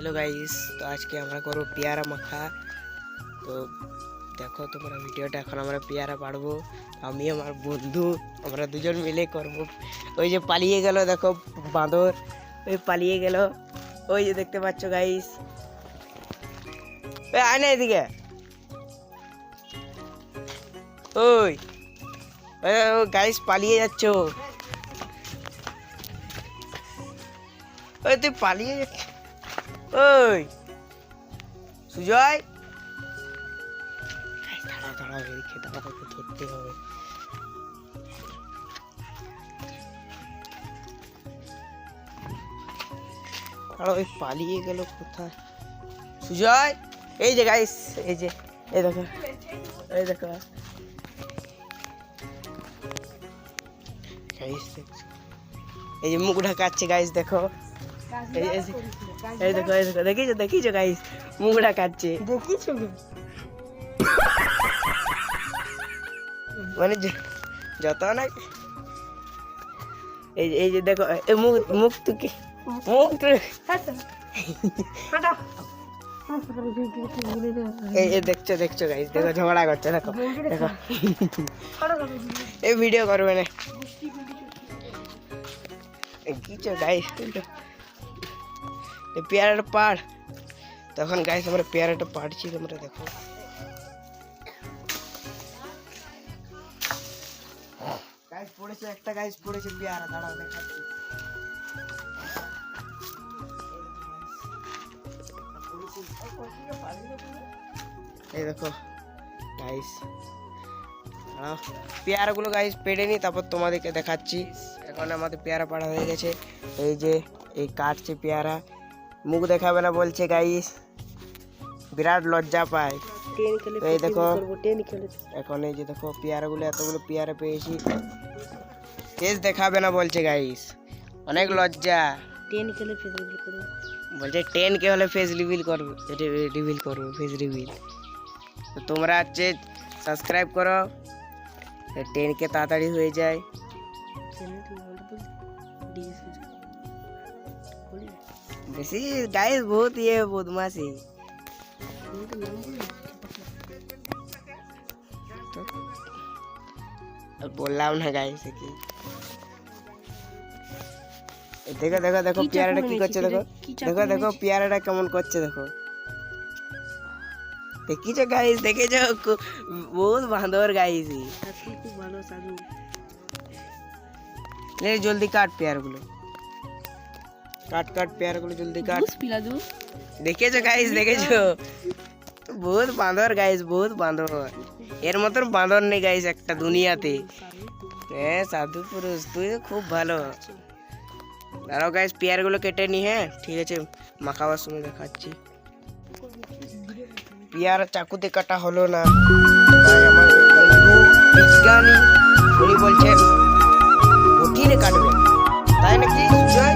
Hello guys তো আজকে আমরা করবো পেয়ারা মাখা তো দেখো তোমরা ভিডিওটা এখন আমরা পেয়ারা পারবো আমি আমার বন্ধু আমরা দুজন মিলে করব ওই যে পালিয়ে গেল দেখো বাঁদর ওই পালিয়ে গেল ওই যে দেখতে পাচ্ছ গাইস ওই আয় না এদিকে ওই গাইস পালিয়ে যাচ্ছ ওই তুই পালিয়ে যাচ্ছ ওই সুজয়। দাঁড়াও দাঁড়াও এদিকে দাঁড়াও ওকে ধরতে হবে। দাঁড়াও ওই পালিয়ে গেল কোথায়? সুজয় এই যে গাইস এই যে এই দেখো এই দেখো। গাইস এই যে মুখ ঢাকাচ্ছে গাইস দেখো। এই এই যে- এই দেখো এই দেখো দেখিছো দেখিছো গাইস মুখ ঢাকাচ্ছে দেখিছো মানে যত না এই এই যে দেখো এই মুখ মুখ তুকে মুখ তু- এই এই দেখছ দেখছ গাইস দেখো ঝগড়া করছে দেখো। দেখো। এই ভিডিও করবে না। কিছো গাইস পেয়ারাটা পাড়। তখন গাইস আমরা পেয়ারাটা পাড়ছি, তোমরা দেখো। গাইস পড়েছে একটা গাইস পড়েছে পেয়ারা দেখাচ্ছি। এই দেখো গাইস পেয়ারাগুলো গাইস পেড়ে তারপর তোমাদেরকে দেখাচ্ছি। এখন আমাদের পেয়ারা পাড়া হয়ে গেছে। এই যে, এই কাটছে পেয়ারা। মুখ দেখাবে না বলছে গাইস বিরাট লজ্জা পায় টেন খেলে এই দেখো করবো টেন খেলে এখন এই যে দেখো পেয়ারাগুলো এতগুলো পেয়ারা পেয়েছি ফেস দেখাবে না বলছে গাইস অনেক লজ্জা টেন খেলে ফেসবুক করবো বলছে টেন কে হলে ফেস রিভিল করবে রিভিল করবে ফেস রিভিল তো তোমরা হচ্ছে সাবস্ক্রাইব করো টেন কে তাড়াতাড়ি হয়ে যায় বেশি গাইস বহুত ইয়ে বদমাশি আর বললাম না গাইস কি এই দেখো দেখো দেখো কি চাকু পেয়ারাটা কি এনেছিস করছে রে? দেখো কি চাকু দেখো দেখো পেয়ারাটা কেমন করছে দেখো দেখিছো গাইস দেখেছো কু- বহুত বাঁদর গাইস খুব ভালো সাধু লে জলদি কাট পেয়ারগুলো কাট কাট পেয়ারগুলো জলদি কাট জুস পিলা দু দেখেছো গাইস দেখেছো বহুত বাঁদর গাইস বহুত বাঁদর এর মতন বাঁদর নেই গাইস একটা দুনিয়াতে হ্যাঁ সাধু পুরুষ তুই তো খুব ভালো দাঁড়াও গাইস পেয়ারগুলো কেটে নি হ্যাঁ ঠিক আছে মাখাবার সময় দেখাচ্ছি পেয়ারা চাকুতে কাটা হলো না তাই আমার বন্ধু বিজ্ঞানী উনি বলছেন কঠিনে কাটবে তাই নাকি সুজয়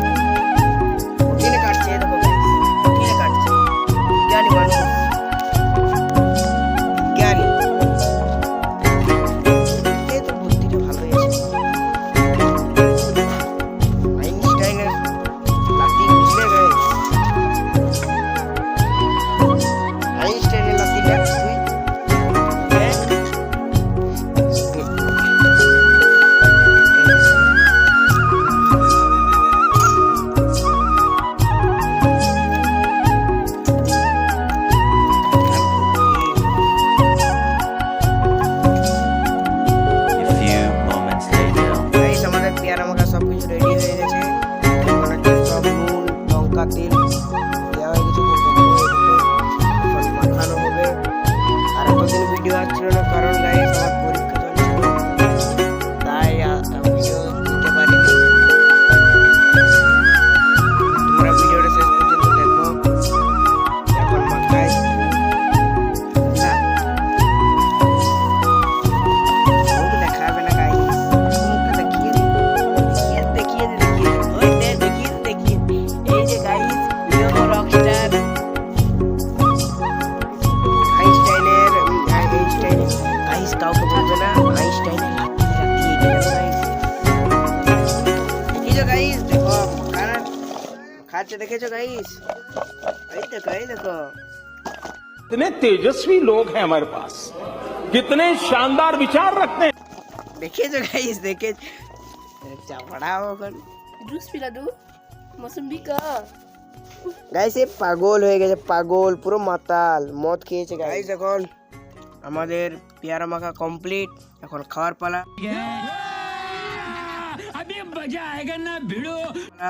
গাইস দেখো কারণ খাচ্ছে দেখেছো গাইস গাইস দেখো এই দেখো कितने तेजस्वी लोग हैं हमारे पास कितने शानदार विचार रखते हैं দেখেছো গাইস দেখে চাপড়া ওখান জুস পিলা দু মৌসুম্বি কা গাইস এ পাগল হয়ে গেছে পাগল পুরো মাতাল মদ খেয়েছে গাইস এখন আমাদের পেয়ারা মাখা কমপ্লিট এখন খাওয়ার পালা পালা।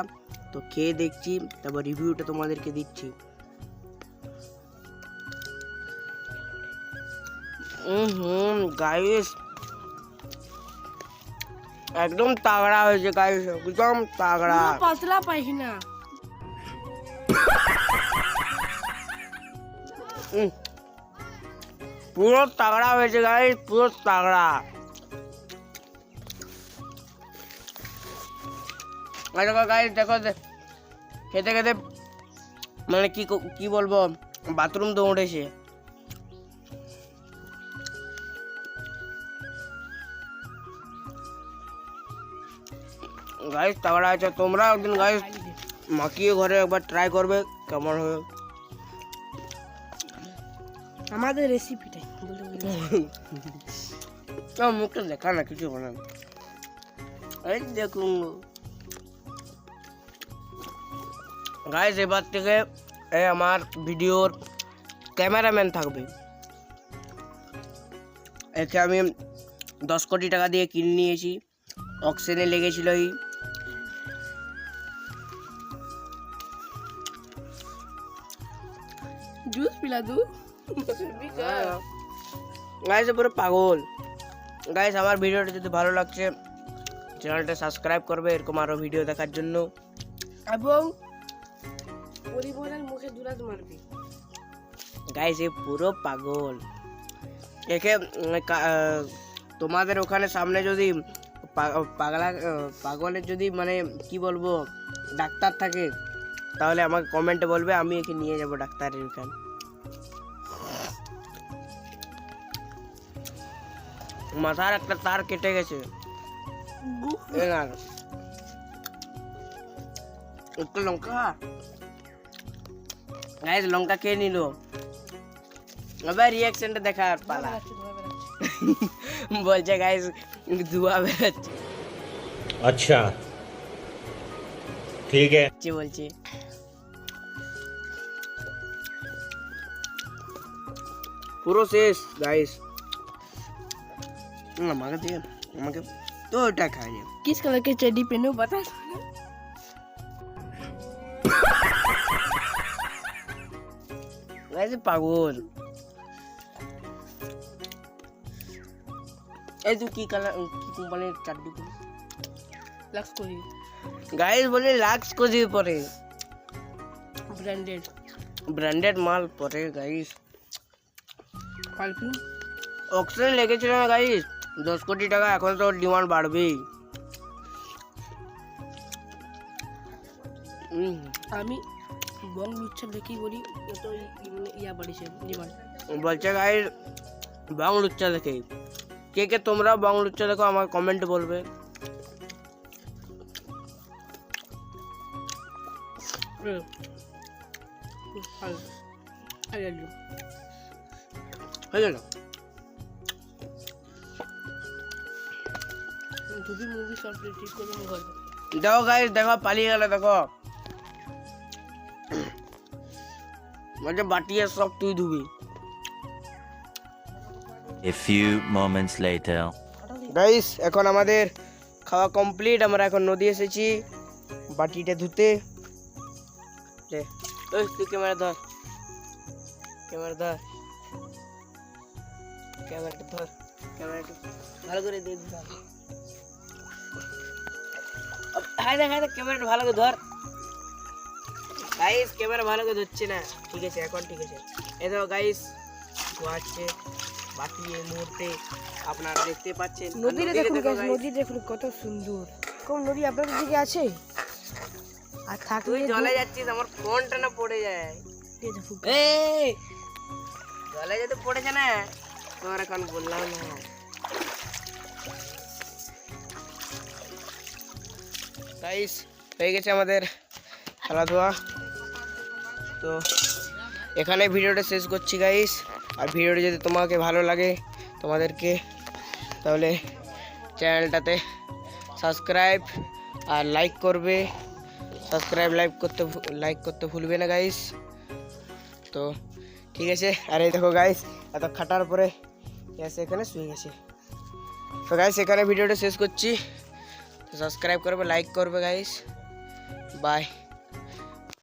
তো খেয়ে দেখছি তারপর রিভিউটা তোমাদেরকে দিচ্ছি। হুম গাইস একদম তাগড়া হয়েছে গাইস একদম তাগড়া। পাতলা পায়খানা উম। পুরো তাগড়া হয়েছে গাইস পুরো তাগড়া। দেখো গাইস দেখো খেতে খেতে মানে কি ক- বলব? বাথরুম দৌড়েছে। গাইস তাগড়া আছে তোমরা একদিন গাইস মাখিয়ে ঘরে একবার ট্রাই করবে কেমন হবে আমাদের রেসিপিটাই মুখটা দেখা না কিছু বলে না এই দেখুন। গাইস এবার থেকে এ আমার ভিডিওর ক্যামেরাম্যান থাকবে। একে আমি দশ কোটি টাকা দিয়ে কিনে নিয়েছি। অক্সিজেনে লেগেছিল এই। জুস পিলা দু মৌসুম্বি কা গাইস পুরো পাগল। গাইস আমার ভিডিওটা যদি ভালো লাগছে চ্যানেলটা সাবস্ক্রাইব করবে এরকম আরও ভিডিও দেখার জন্য। এবং পরিবারের মুখে মারবি। গাইস এ পুরো পাগল। একে তোমাদের ওখানে সামনে যদি পাগলা পাগলের যদি মানে কি বলব ডাক্তার থাকে তাহলে আমাকে কমেন্টে বলবে আমি একে নিয়ে যাব ডাক্তারের ওখানে। মাথার একটা তার কেটে গেছে। একটু লঙ্কা গাইস লঙ্কা খেয়ে নিল আবার রিয়াকশনটা দেখার পালা বলছে গাইস ধোয়া বেরোচ্ছে अच्छा ठीक है বলছে পুরো শেষ গাইস আমাকে দিয়ে আমাকে তো ওটা খাইনি किस कलर के चड्डी पहनो बता গাইস পাগল এই তুই কি কালার কি কোম্পানির চারটি लक्स को ही গাইস বলে লাক্স কোজি পরে ब्रांडेड ব্র্যান্ডেড মাল পরে গাইস परफ्यूम অক্সিজেন লেগেছিল না গাইস দশ কোটি টাকা এখন তো ডিমান্ড বাড়বেই উম, আমি বং লুচ্ছা দেখি বলি তো ইয়া বাড়িছে ডিমান্ড বলছে গাইস বাং লুচ্চা দেখে। কে কে তোমরা বাং লুচ্চা দেখো আমার কমেন্টে বলবে। হয়ে গেল। যদি মুভি শর্ট ঠিক করে দেখো গাইস দেখো পালিয়ে গেল দেখো। বলছে আর সব তুই ধুবি। A few moments later. Guys এখন আমাদের খাওয়া কমপ্লিট আমরা এখন নদী এসেছি বাটিটা ধুতে। ওই তুই ক্যামেরা ধর ক্যামেরা ধর ক্যামেরাটা ধর ক্যামেরাটা ভালো করে দেখ হায় দেখ হায় দেখ ক্যামেরাটা ভালো করে ধর। গাইস ক্যামেরা ভালো করে ধরছে না। ঠিক আছে এখন ঠিক আছে। এই দেখো গাইস ধোয়াচ্ছে বাকি এই মুহূর্তে আপনারা দেখতে পাচ্ছেন। নদীরে দেখুন guys, নদী দেখুন কত সুন্দর। কোন নদী আপনাদের দিকে আছে? আর তুই থাকলে জলে যাচ্ছিস আমার ফোনটা না পড়ে যায়। এই জলে যেতে পড়েছে না? তোমার এখন বললাম না। গাইস হয়ে গেছে আমাদের খেলাধুলা। তো এখানে ভিডিওটা শেষ করছি গাইস আর ভিডিওটা যদি তোমাকে ভালো লাগে তোমাদেরকে তাহলে চ্যানেলটাতে সাবস্ক্রাইব আর লাইক করবে সাবস্ক্রাইব লাইক করতে লাইক করতে ভুলবে না গাইস তো ঠিক আছে আর এই দেখো গাইস এত খাটার পরে এসে এখানে শুয়ে গেছে তো গাইস এখানে ভিডিওটা শেষ করছি সাবস্ক্রাইব করবে লাইক করবে গাইস বাই